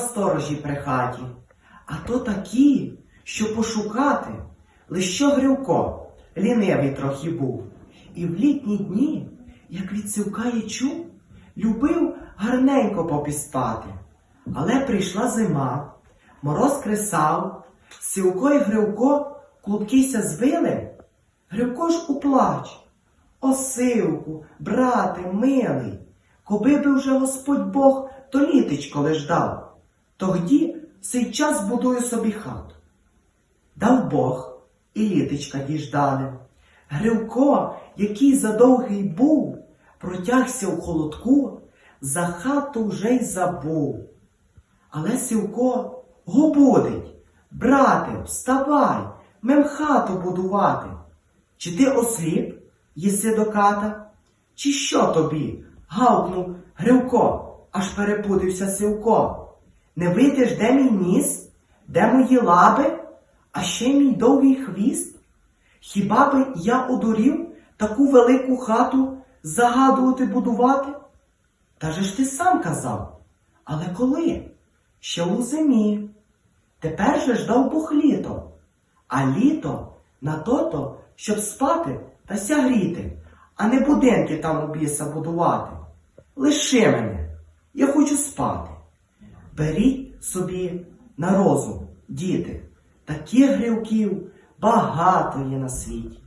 сторожі при хаті, а то такі, що пошукати, лиш що Гривко, лінивий трохи був, і в літні дні, як від сивкає чув, любив гарненько попіспати. Але прийшла зима, мороз кресав, сивко і Гривко клубкися звили, Гривко ж у плач. О, сивку, брате, милий, коби би вже Господь Бог то літечко лиш дав, тогді сей час будую собі хату. Дав Бог, і літечка діждали. Гривко, який задовгий був, протягся в холодку, за хату вже й забув. Але Сівко гобудить, брате, вставай, мем хату будувати. Чи ти осліп, єси до ката? Чи що тобі? Гавкнув Гривко, аж перепудився Сівко. Не видиш, де мій ніс, де мої лапи, а ще мій довгий хвіст? Хіба би я одурів таку велику хату загадувати будувати? Та же ж ти сам казав. Але коли? Ще у зимі. Тепер же ж дав Бог літо, а літо на тото, щоб спати та сягріти, а не будинки там у біса будувати. Лиши мене, я хочу спати. Беріть собі на розум, діти, таких гривків багато є на світі.